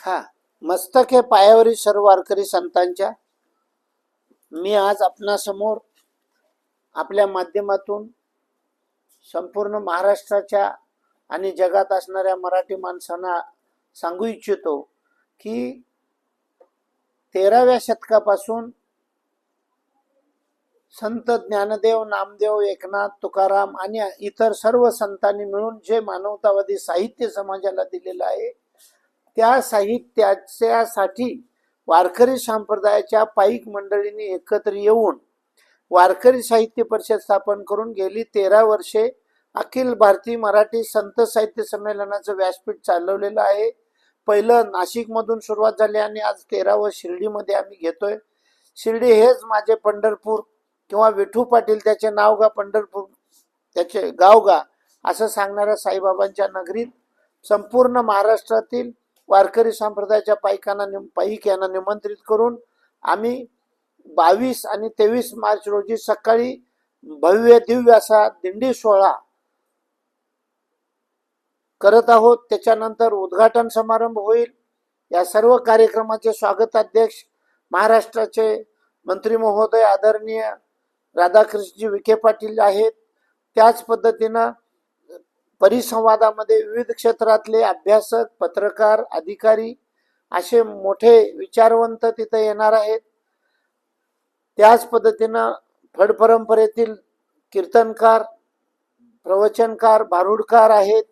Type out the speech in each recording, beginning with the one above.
हा हे पायावरील सर्व वारकरी संतांच्या. मी आज आपणासमोर आपल्या माध्यमातून संपूर्ण महाराष्ट्राच्या आणि जगात असणाऱ्या मराठी माणसांना सांगू इच्छितो की तेराव्या शतकापासून संत ज्ञानदेव नामदेव एकनाथ तुकाराम आणि इतर सर्व संतांनी मिळून जे मानवतावादी साहित्य समाजाला दिलेलं आहे त्या साहित्याच्यासाठी वारकरी संप्रदायाच्या पाईक मंडळींनी एकत्र येऊन वारकरी साहित्य परिषद स्थापन करून गेली. तेरा वर्षे अखिल भारतीय मराठी संत साहित्य संमेलनाचं व्यासपीठ चालवलेलं आहे. पहिलं नाशिकमधून सुरुवात झाली आणि आज तेरावं शिर्डीमध्ये आम्ही घेतोय. शिर्डी हेच माझे पंढरपूर किंवा विठू पाटील त्याचे नाव गा पंढरपूर त्याचे गाव गा असं सांगणाऱ्या साईबाबांच्या नगरीत संपूर्ण महाराष्ट्रातील वारकरी संप्रदायाच्या पायकांना निम पाईक यांना निमंत्रित करून आम्ही बावीस आणि तेवीस मार्च रोजी सकाळी भव्य दिव्य असा दिंडी सोहळा करत आहोत. त्याच्यानंतर उद्घाटन समारंभ होईल. या सर्व कार्यक्रमाचे स्वागताध्यक्ष महाराष्ट्राचे मंत्री महोदय आदरणीय राधाकृष्णजी विखे पाटील आहेत. त्याच पद्धतीनं परिसंवादामध्ये विविध क्षेत्रातले अभ्यासक पत्रकार अधिकारी असे मोठे विचारवंत तिथे येणार आहेत. त्याच पद्धतीनं फड परंपरेतील कीर्तनकार प्रवचनकार भारुडकार आहेत.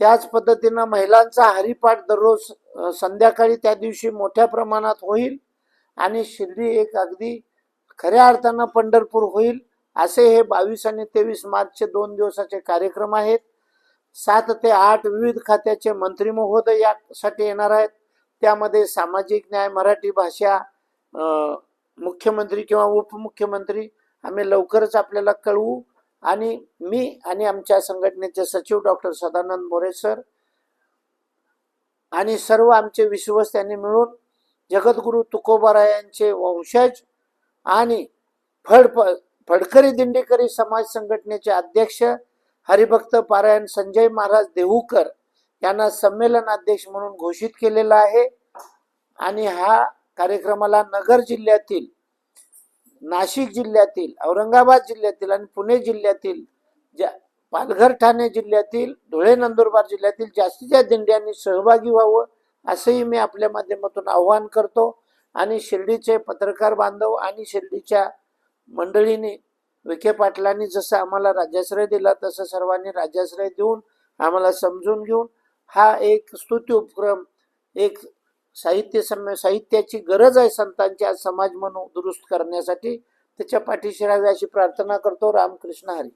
त्याच पद्धतीनं महिलांचा हरिपाठ दररोज संध्याकाळी त्या दिवशी मोठ्या प्रमाणात होईल आणि शिर्डी एक अगदी खऱ्या अर्थानं पंढरपूर होईल. असे हे बावीस आणि तेवीस मार्चचे दोन दिवसाचे कार्यक्रम आहेत. सात ते आठ विविध खात्याचे मंत्री महोदय यासाठी येणार आहेत. त्यामध्ये सामाजिक न्याय मराठी भाषा मुख्यमंत्री किंवा उपमुख्यमंत्री आम्ही लवकरच आपल्याला कळवू. आणि मी आणि आमच्या संघटनेचे सचिव डॉक्टर सदानंद मोरे सर आणि सर्व आमचे विश्वस्त यांनी मिळून जगद्गुरु तुकोबारायांचे वंशज आणि फड फडकरी दिंडेकरी समाज संघटनेचे अध्यक्ष हरिभक्त पारायण संजय महाराज देहूकर यांना संमेलन अध्यक्ष म्हणून घोषित केलेला आहे. आणि हा कार्यक्रमाला नगर जिल्ह्यातील नाशिक जिल्ह्यातील औरंगाबाद जिल्ह्यातील आणि पुणे जिल्ह्यातील ज्या पालघर ठाणे जिल्ह्यातील धुळे नंदुरबार जिल्ह्यातील जास्तीच्या दिंड्यांनी सहभागी व्हावं असंही मी आपल्या माध्यमातून आव्हान करतो. आणि शिर्डीचे पत्रकार बांधव आणि शिर्डीच्या मंडळीने विखे पाटलांनी जसं आम्हाला राज्याश्रय दिला तसं सर्वांनी राज्याश्रय देऊन आम्हाला समजून घेऊन हा एक स्तुती उपक्रम एक साहित्य सम साहित्याची गरज आहे संतांची आज समाज म्हणून दुरुस्त करण्यासाठी. त्याच्या पाठीशी राहावी अशी प्रार्थना करतो. रामकृष्ण हरी.